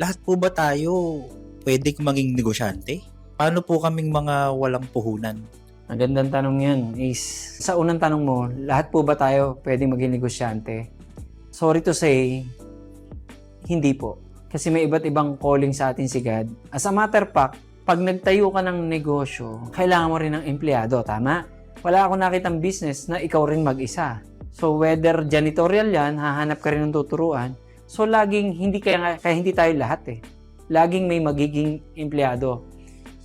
lahat po ba tayo pwedeng maging negosyante? Paano po kaming mga walang puhunan? Magandang tanong yan is, sa unang tanong mo, lahat po ba tayo pwedeng maging negosyante? Sorry to say, hindi po. Kasi may iba't ibang calling sa atin si God. As a matter of fact, pag nagtayo ka ng negosyo, kailangan mo rin ng empleyado, tama? Wala akong nakitang business na ikaw rin mag-isa. So whether janitorial yan, hahanap ka rin ng tuturuan. So laging hindi kaya, kaya hindi tayo lahat eh. Laging may magiging empleyado.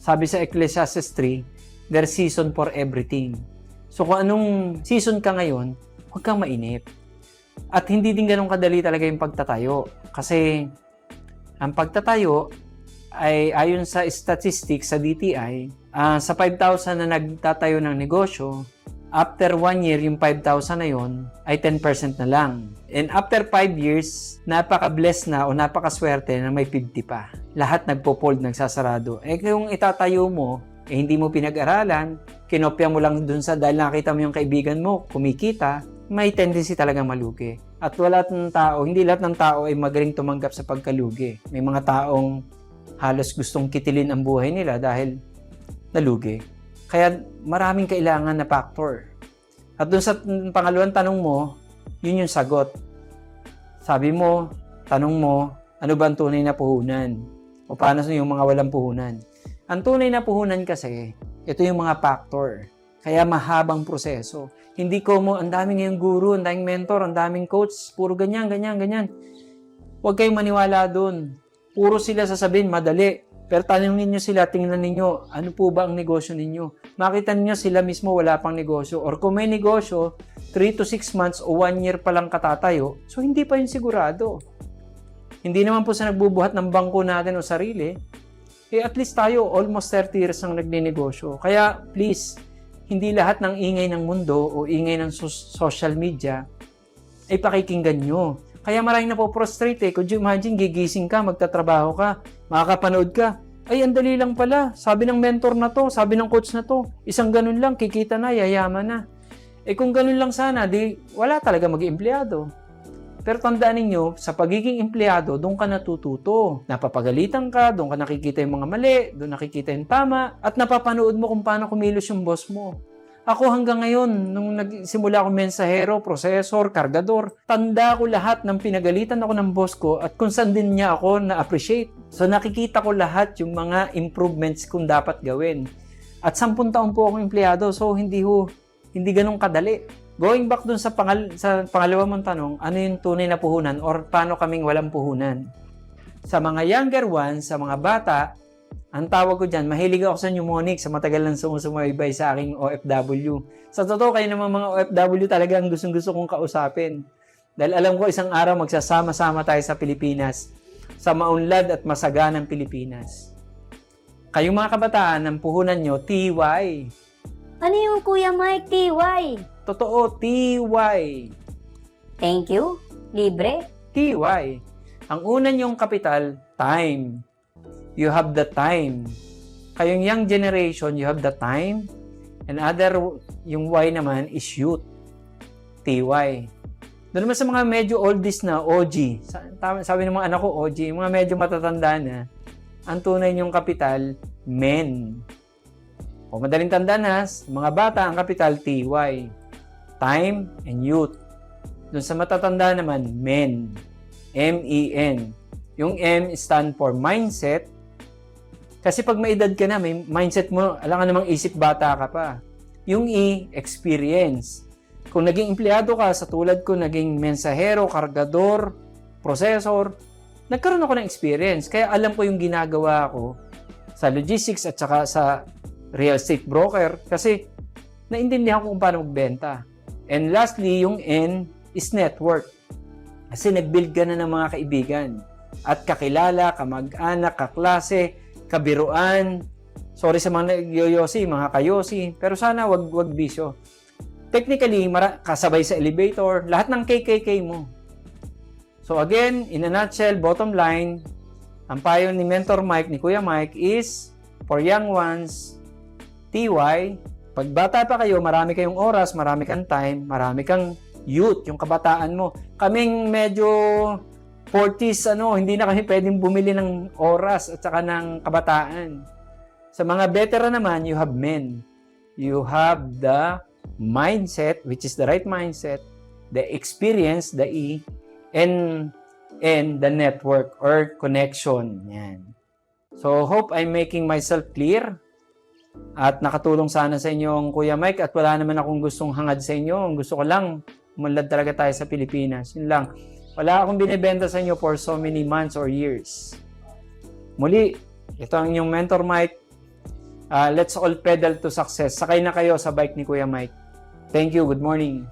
Sabi sa Ecclesiastes 3, there's season for everything. So kung anong season ka ngayon, huwag kang mainip. At hindi din ganun kadali talaga yung pagtatayo. Kasi ang pagtatayo ay ayon sa statistics sa DTI, ah, sa 5,000 na nagtatayo ng negosyo, after 1 year, yung 5,000 na yon ay 10% na lang. And after 5 years, napaka-blessed na o napakaswerte na may 50 pa. Lahat nagpo-fold, nagsasarado. Eh kung itatayo mo, eh hindi mo pinag-aralan, kinopya mo lang dun sa dahil nakita mo yung kaibigan mo, kumikita, may tendency talaga malugi. At wala ng tao, hindi lahat ng tao ay magaling tumanggap sa pagkalugi. May mga taong halos gustong kitilin ang buhay nila dahil nalugi. Kaya maraming kailangan na factor. At dun sa pangalawang tanong mo, yun yung sagot. Sabi mo, tanong mo, ano ba ang tunay na puhunan? O paano sa yung mga walang puhunan? Ang tunay na puhunan kasi, ito yung mga factor. Kaya mahabang proseso. Hindi ko mo, ang daming ngayong guru, ang daming mentor, ang daming coach, puro ganyan, ganyan, ganyan. Huwag kayong maniwala doon. Puro sila sasabihin, madali. Pero tanongin nyo sila, tingnan ninyo, ano po ba ang negosyo ninyo? Makita ninyo sila mismo wala pang negosyo. Or kung may negosyo, 3 to 6 months o 1 year pa lang katatayo, so hindi pa yun sigurado. Hindi naman po sa nagbubuhat ng bangko natin o sarili, eh at least tayo almost 30 years ang nagninegosyo. Kaya please, hindi lahat ng ingay ng mundo o ingay ng social media ay pakikinggan nyo. Kaya maraming na po frustrate eh. Could you imagine, gigising ka, magtatrabaho ka, makakapanood ka. Ay, ang dali lang pala. Sabi ng mentor na to, sabi ng coach na to, isang ganun lang, kikita na, yayaman na. Eh kung ganun lang sana, di wala talaga mag empleyado Pero tandaan ninyo, sa pagiging empleyado, doon ka natututo. Napapagalitan ka, doon ka nakikita yung mga mali, doon nakikita yung tama, at napapanood mo kung paano kumilos yung boss mo. Ako hanggang ngayon, nung nagsimula ako mensahero, prosesor, kargador, tanda ko lahat ng pinagalitan ako ng boss ko at kung saan din niya ako na-appreciate. So nakikita ko lahat yung mga improvements kung dapat gawin. At 10 taon po akong empleyado, so hindi ho, hindi ganun kadali. Going back dun sa, pangal sa pangalawa mong tanong, ano yung tunay na puhunan or paano kaming walang puhunan? Sa mga younger ones, sa mga bata, ang tawag ko dyan, mahilig ako sa mnemonic sa matagal lang sumusumaybay sa aking OFW. Sa totoo, kayo naman mga OFW talaga ang gustong-gusto kong kausapin. Dahil alam ko isang araw magsasama-sama tayo sa Pilipinas, sa maunlad at masaganang Pilipinas. Kayong mga kabataan, ang puhunan nyo, TY. Ano yung Kuya Mike TY? Totoo, TY. Thank you. Libre. TY. Ang una nyong kapital, time. You have the time. Kayong young generation, you have the time. And other, yung Y naman is youth. TY. Doon naman sa mga medyo oldies na, OG. Sabi ng mga anak ko, OG. Yung mga medyo matatanda na, ang tunay nyong kapital, men. O madaling tanda na, mga bata, ang kapital, TY. Time and youth. Doon sa matatanda naman, men. M-E-N. Yung M stand for mindset. Kasi pag may edad ka na, may mindset mo, alam ka namang isip bata ka pa. Yung E, experience. Kung naging empleyado ka, sa tulad ko, naging mensahero, kargador, processor, nagkaroon ako ng experience. Kaya alam ko yung ginagawa ko sa logistics at saka sa real estate broker kasi naintindihan ko kung paano magbenta. And lastly, yung N is network. Kasi nag-build ka na ng mga kaibigan at kakilala, kamag-anak, kaklase, kabiruan. Sorry sa mga nagyoyosi, mga kayosi, pero sana wag wag bisyo. Technically, mara- kasabay sa elevator, lahat ng KKK mo. So again, in a nutshell, bottom line, ang payo ni Mentor Mike, ni Kuya Mike is, for young ones, TY, pag bata pa kayo, marami kayong oras, marami kang time, marami kang youth, yung kabataan mo. Kaming medyo 40s, ano, hindi na kami pwedeng bumili ng oras at saka ng kabataan. Sa mga veteran naman, you have men. You have the mindset, which is the right mindset, the experience, the E, and, and the network or connection. Yan. So, hope I'm making myself clear. At nakatulong sana sa inyo ang Kuya Mike at wala naman akong gustong hangad sa inyo. Gusto ko lang, umunlad talaga tayo sa Pilipinas. Yun lang. Wala akong binibenta sa inyo for so many months or years. Muli, ito ang inyong mentor Mike. Ah, let's all pedal to success. Sakay na kayo sa bike ni Kuya Mike. Thank you. Good morning.